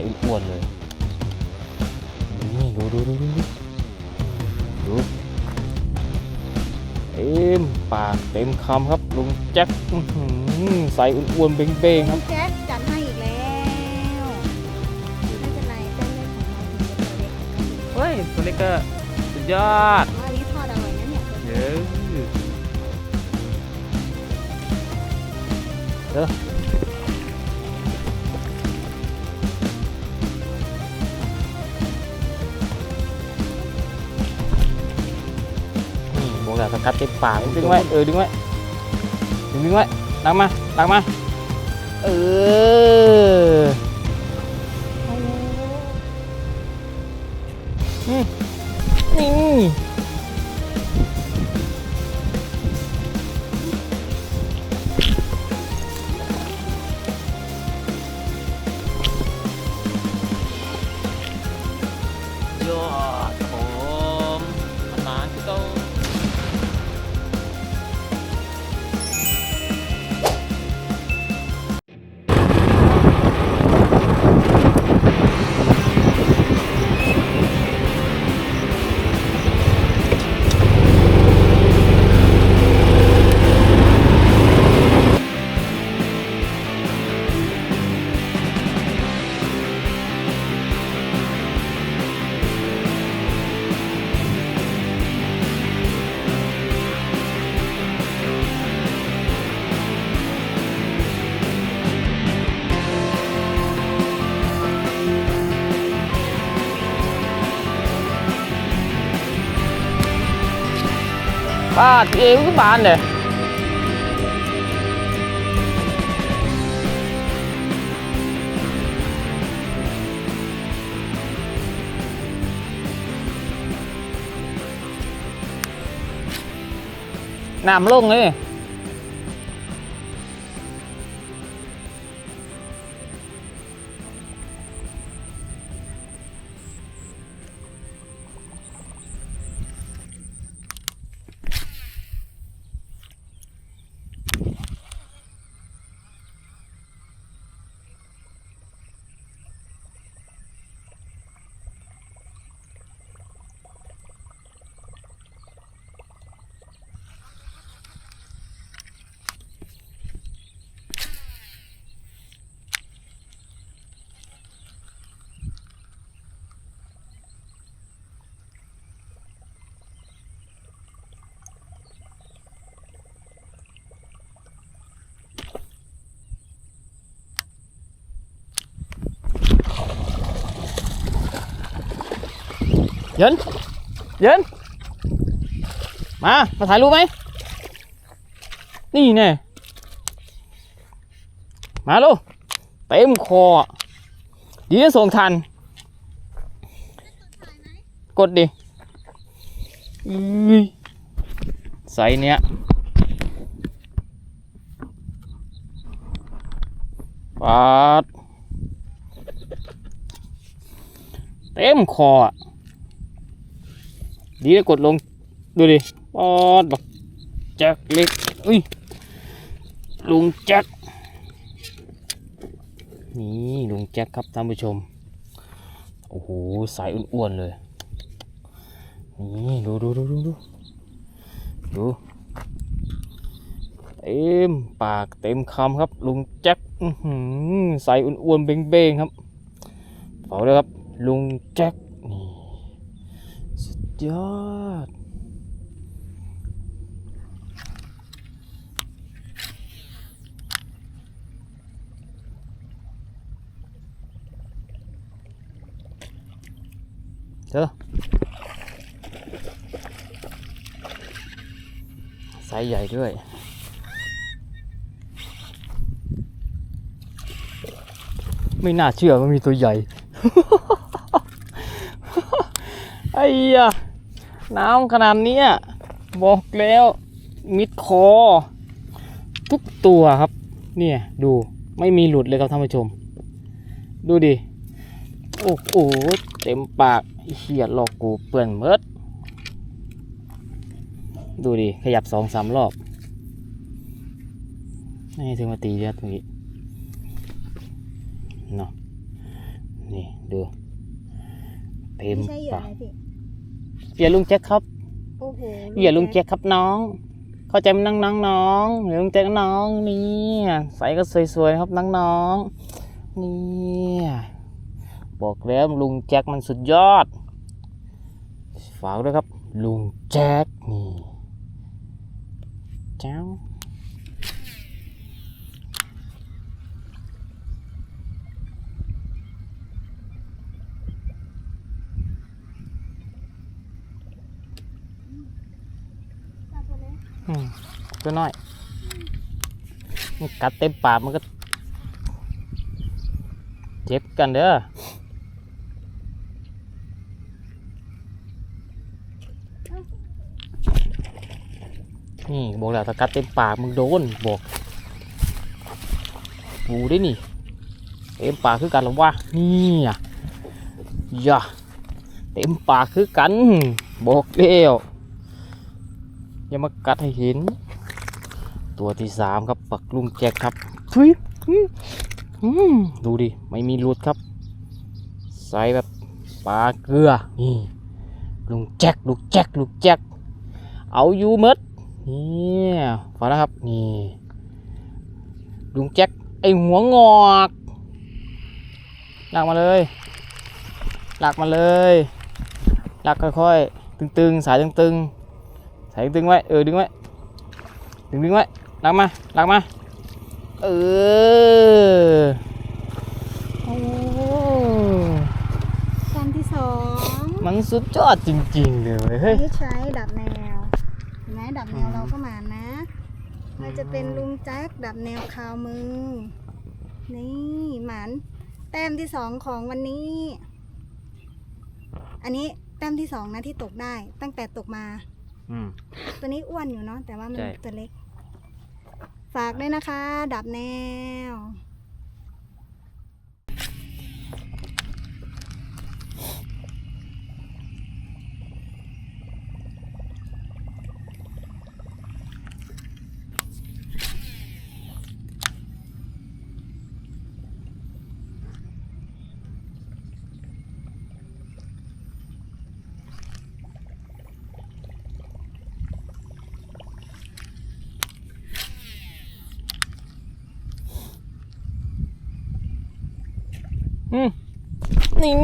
ายอ้วนๆเลยนี่ดูดูดูดูดูดูเต็มปากเต็มคำครับลุงแจ็คอื้อหือใส่อ้วนๆเบ้งๆครับแจ๊คจัดให้อีกแล้วไม่เป็นไรเส้นเล็กของเราถึงจะตัวเล็กเฮ้ยตัวนี้ก็สุดยอดอ๋ออันนี้ทอดอร่อยนะเนี่ยเยอะเด้อ กแล้วสกัดเต็มปากดึงไว้เออดึงไว้ดึงดึงไว้ดังมาดังมา เอออื บ้านเองก็บ้ เลยน้ำลงเลยเย็นเย็นมา มาถ่ายรูปไหม นี่แน่มาลูกเต็มคอดีนะส่งทัน กดดิใส่เนี้ยปาดเต็มคออะ ดีนะกดลง ดูดิปอดบักแจ็คเล็กอุ้ยลุงแจ็คนี่ลุงแจ็คครับท่านผู้ชม โอ้โห สายอ้วนๆเลย นี่ ดูดูดูดูดูดูเต็มปากเต็มคำครับ ลุงแจ็คอื้อหือใส่อ้วนๆเบ้งๆครับเฝ้าเลยครับ ลุงแจ็ค ยอด เจอไซส์ใหญ่ด้วยไม่น่าเชื่อว่ามีตัวใหญ่ ไอ้ยะ น้ำขนาดนี้ บอกแล้วมิดคอ ทุกตัวครับ เนี่ยดูไม่มีหลุดเลยครับท่านผู้ชม ดูดิ โอ้โห เต็มปากเขียหลอกกูเปื่อนเมิด ดูดิ ขยับสองสามรอบนี่ถึงมาตีเลือดตรงนี้เนาะนี่ ดู เต็มปาก อะไรพี่เหยื่อลุงแจ็คครับโอ้โหเหยื่อลุงแจ็คครับน้อง เข้าใจไหมน้องน้องน้องเหยื่อลุงแจ็คน้องนี่ใส่ก็สวยๆครับน้องน้องนี่บอกแล้วลุงแจ็คมันสุดยอดฝากด้วยครับ ลุงแจ็คนี่เจ้า ปลาตัวเล็ก อืม ตัวน้อยมันกัดเต็มปากมันก็ เจ็บกันเด้อนี่บอกแล้วถ้ากัดเต็มปากมึงโดนบอกกูได้นี่เต็มปากคือกันหรอวะนี่อะอย่าเต็มปากคือกันบอกเดียว อย่ามากัดให้เห็น ตัวที่สามครับปักลุงแจ็คครับทุยอืมอืมดูดิ ไม่มีหลุดครับใส่แบบปลาเกลือนี่ลุงแจ็คลุงแจ็คลุงแจ็คเอาอยู่หมดนี่ฟังนะครับนี่ลุงแจ็คไอหัวงอกลากมาเลยลากมาเลยลากค่อยๆตึงๆ สายตึงๆ สายตึงๆไว้ เออ ดึงไว้ ดึงดึงไว้ลากมาลากมา เออโอ้แต้มที่สองมันสุดยอดจริง ๆ เลยเว้ยเฮ้ยนี่ใช้ดับแนวเห็นไหมดับแนวเราก็มานะ มันจะเป็นลุงแจ็คดับแนวคาวมือ นี่หมันแต้มที่สองของวันนี้ อันนี้แต้มที่สองนะที่ตกได้ตั้งแต่ตกมา อืม ตัวนี้อ้วนอยู่เนาะแต่ว่ามันใช่ ตัวเล็ก ฝากด้วยนะคะ ดับแนว อืม นี่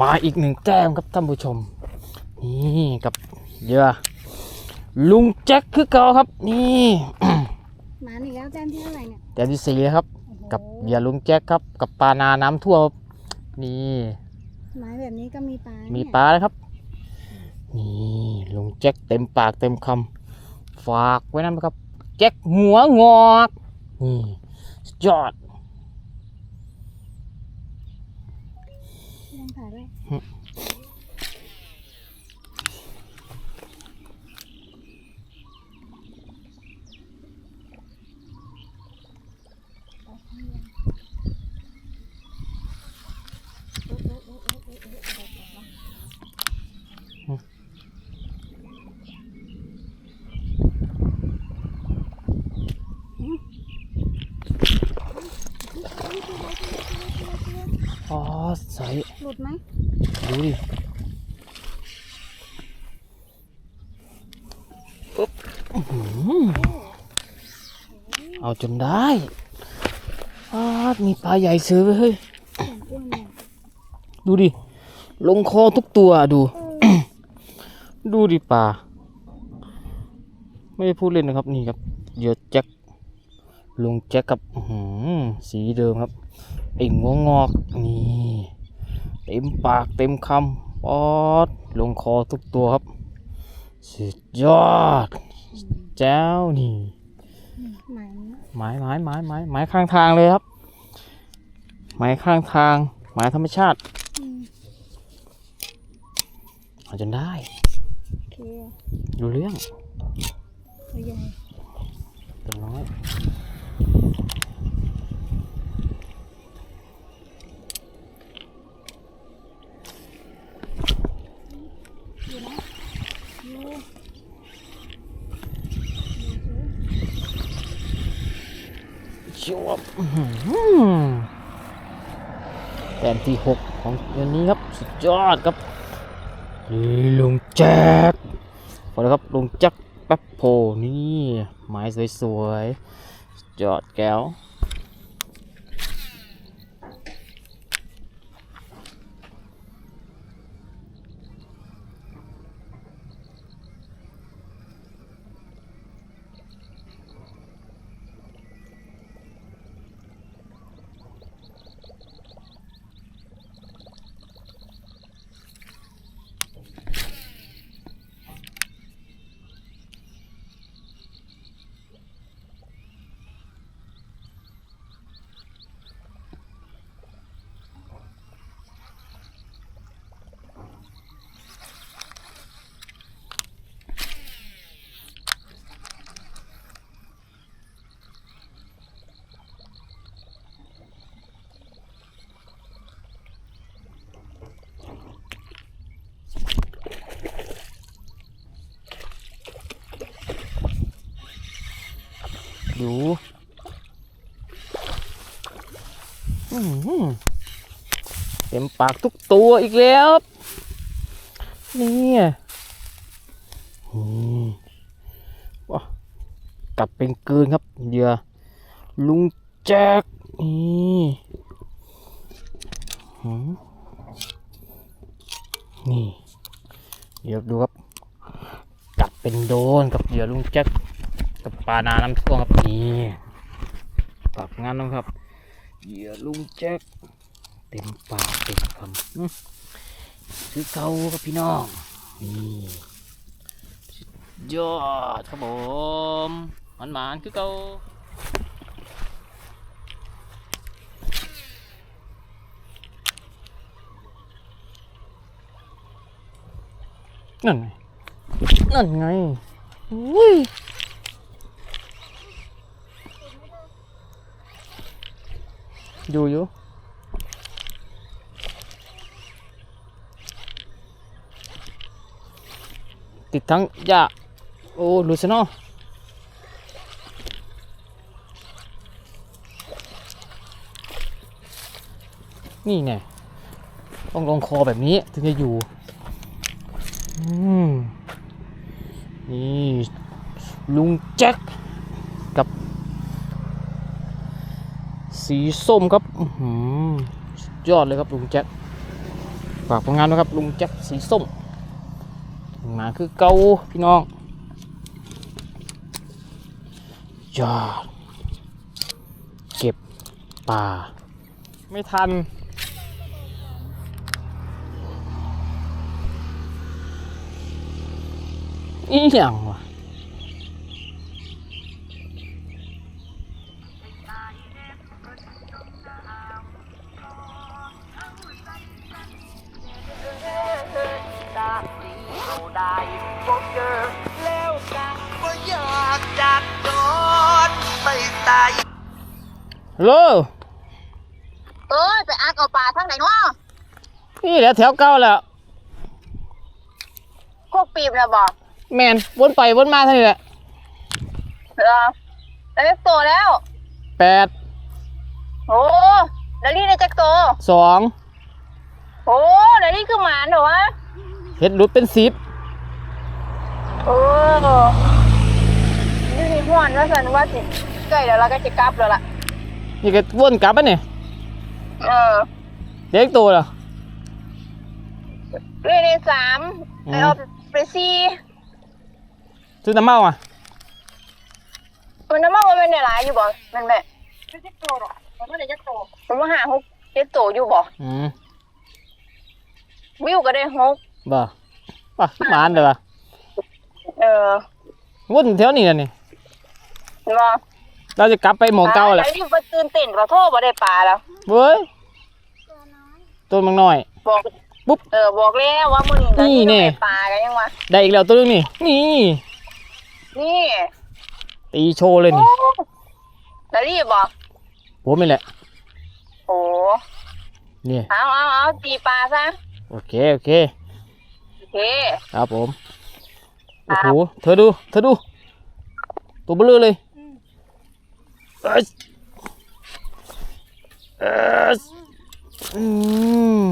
มาอีกหนึ่งแก้มครับท่านผู้ชม นี่กับเหยื่อลุงแจ็คคือเก่าครับ นี่หมาอีกแล้วแต้มที่เท่าไหร่เนี่ยแต้มที่สี่ครับโอ้โหกับเหยื่อลุงแจ็คครับ กับปลานาน้ำท่วมครับนี่ไม้แบบนี้ก็มีปลา มีเนี่ยปลาแล้วครับ นี่ลุงแจ็คเต็มปากเต็มคำฝากไว้นะครับ แจ็คหัวงอกนี่ยอด ลองถ่ายด้วย อืม อ๋อใส่ หลุด ไหมดูดิปุ๊บอื้อหือเอาจนได้อ้าดมีปลาใหญ่ซื้อไว้เฮ้ยเสียงอ้วนเนี่ยดูดิ ลงคอทุกตัวดู ดูดิปลา ไม่ได้พูดเล่นนะครับนี่ครับเหยื่อแจ็คลุงแจ็คกับอื้อหือสีเดิมครับไอ้งวงอกนี่ เต็มปากเต็มคำปอดลงคอทุกตัวครับ สุดยอดแจ้วนี่ไหมไม้ไม้ไม้ไม้ไม้ข้างทางเลยครับ ไม้ข้างทาง ไม้ธรรมชาติอืมเอาจนได้โอเคดูเรื่องตัวใหญ่ตัวน้อย ชวบอื้อแต้มที่หกของเดือนนี้ครับ สุดยอดครับลุงแจ็คพอแล้วครับลุงแจ็คแป๊บโพนี่ไม้สวยๆสุดยอดแก้ว อื้อหือเต็มปากทุกตัวอีกแล้วนี่อืมว้ากลับเป็นเกินครับเหยื่อลุงแจ็คนี่นี่เดี๋ยวดูครับกลับเป็นโดนกับเหยื่อลุงแจ็ค กับปลานาน้ำท่วมครับนี่ปากงานนะครับเหยื่อลุงแจ็คเต็มปากเต็มคำอื้อคือเขาครับพี่น้องนี่ยอดครับผมมันหมานๆคือเขานั่นไงนั่นไงอุ้ย อยู่อยู่ติดทั้งยาโอ้ลูซเนาะนี่ไงต้องลงคอแบบนี้ถึงจะอยู่ นี่ ลุงแจ็คกับ สีส้มครับอยอดเลยครับลุงแจ็คฝากผลงานนะครับลุงแจ็คสีส้มมาคือเกาพี่น้องยอดเก็บป่า ไม่ทันอีหยังวะ ได้พบเจอแล้วกันก็อยากจากโดนไปตายฮัลโหลเอ้ยไปอักเอาปลาทางไหนเนาะนี่แหละแถวเก้าแล้วโคกปีบนะบอกแมนวนไปวนมาเท่านี้แหละเหรอแล้วเล็กโตแล้วแปด โอ้แล้วนี่ได้จักโตสองโอ้แล้วนี่คือหมานเหรอวะเห็ดหลุดเป็นสิบโอ้นี่มีห้วนแล้วสันว่าสิใกล้แล้วเราก็จะกลับแล้วล่ะนี่ก็วนกลับอะเนี่ยเออเด็กตัวเหรอเรื่อยในสามอืมไอเอาไปสี่ซื้อน้ำเมาอะมันน้ำมันมันเนี่ยหลายอยู่บ่แมันแม่ไม่จักโตหรอก มันไม่ได้จักโตมันว่าหาหกเจ็ดโตอยู่บ่อืมวิวก็ได้หกบ่ป่ะขึ้นมาอันเดี๋ยวป่ะเออวนแถวนี้น่ะนี่บ่เราจะกลับไปหมองเก่าแหละไอ้ที่มาตื่นเต้นขอโทษบ่ได้ปลาแล้วเว้ยตัวมันน้อยบอกปุ๊บเออบอกแล้วว่ามื้อนี้นี่แน่ได้ปลากันยังวะได้อีกแล้วตัวนึงนี่นี่นี่ตีโชว์เลยนี่แล้วรีบบอก ผมนี่แหละ โอ้นี่เอาเอาเอาตีปลาซะ โอเค โอเค โอเค ครับผม ครัโอ้บ โห เธอดู เธอดู ตัวเบลอเลยเอ้ยเอออืม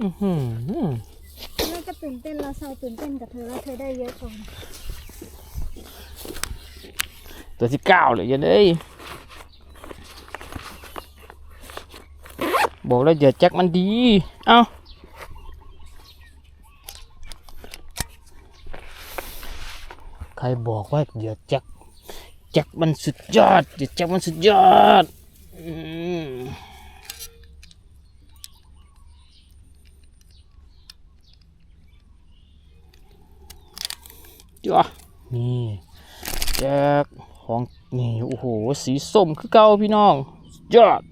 อื้อหือ แม่ก็ตื่นเต้นเราเศร้าตื่นเต้นกับเธอแล้วเธอได้เยอะกว่า ตัวที่เก้าเลยยันเอ้ยบอกแล้วอย่าแจ็คมันดี เอ้าใครบอกว่าอย่าแจ็คแจ็คมันสุดยอดอย่าแจ็คมันสุดยอดอืมจ้ะนี่แจ็คของนี่ โอ้โห สีส้มคือเก่าพี่น้องยอด